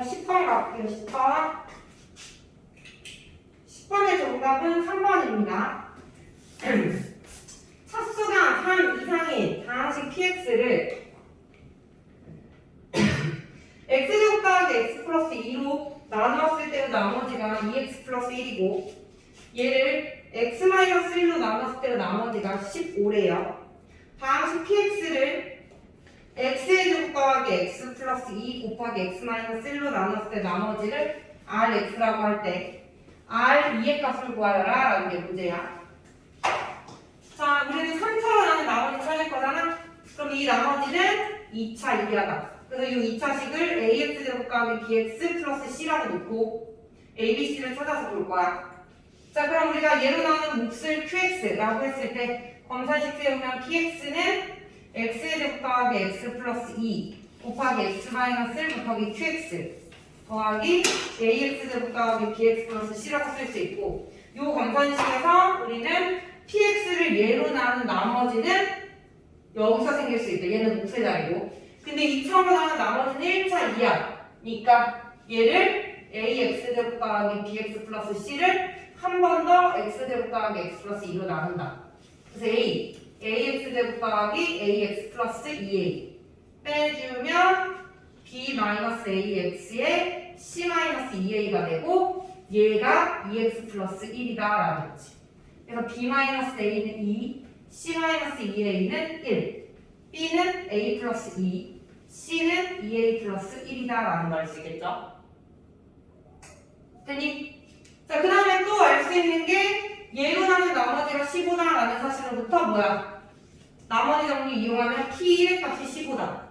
자, 10번 갈게요. 10번. 10번의 정답은 3번입니다. 차수가 3 이상인 다항식 px를 x제곱 더하기 x 플러스 2로 나누었을 때는 나머지가 2x 플러스 1이고 얘를 x 마이너스 1로 나눴을 때는 나머지가 15래요. 다항식 px를 플러스 2 곱하기 x 마이너스 1로 나눴을 때 나머지를 rx라고 할 때 r 2의 값을 구하여라 라는 게 문제야. 자, 우리는 3차로 나는 나머지 찾을 거잖아. 그럼 이 나머지는 2차 이하다. 그래서 이 2차식을 ax 제곱 더하기 bx 플러스 c라고 놓고 abc를 찾아서 볼 거야. 자, 그럼 우리가 예로 나오는 몫을 qx라고 했을 때 검사식 세우면 px는 x의 제곱 더하기 x 플러스 2 곱하기 x 마이너스 1 곱하기 qx 더하기 ax 제곱 더하기 bx 플러스 c라고 쓸 수 있고 요 검산식에서 우리는 px를 예로 나눈 나머지는 여기서 생길 수 있다. 얘는 자리고 근데 2차로 나눈 나머지는 1차 이하니까 얘를 ax 제곱 더하기 bx 플러스 c를 한 번 더 x 제곱 더하기 x 플러스 2로 나눈다. 그래서 a ax 제곱 더하기 ax 플러스 2a 빼주면 b 마이너스 ax에 c 마이너스 2a가 되고 얘가 2x 플러스 1이다 라는 거지. 그래서 b 마이너스 a는 2, c 마이너스 2a는 1, b는 a 플러스 2, c는 2a 플러스 1이다 라는 걸 알 수 있겠죠? 됐니? 자, 그 다음에 또 알 수 있는 게 예로 나는 나머지가 15다라는 사실로부터 뭐야? 나머지 정리 이용하면 P1의 값이 15다.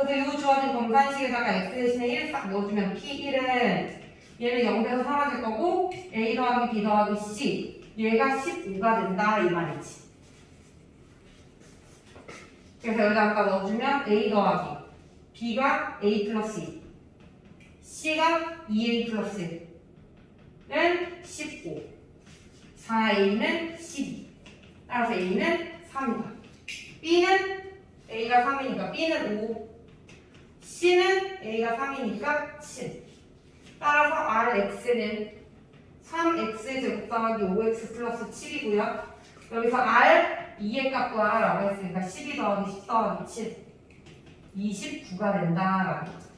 그래서 이 주어진 검산식에다가 x 대신에 1 싹 넣어주면 P1은 얘는 0에서 사라질 거고 A 더하기 B 더하기 C 얘가 15가 된다 이 말이지. 그래서 여기다 아까 넣어주면 A 더하기 B가 A 플러스 2 C가 2A 플러스 1은 15 4A는 12 따라서 A는 3이다. B는 A가 3이니까 B는 5 C는 A가 3이니까 7 따라서 RX는 3X 제곱 더하기 5X 플러스 7이고요. 여기서 R 2의 값 구하라고 했으니까 12 더하기 10 더하기 7 29가 된다라는 거죠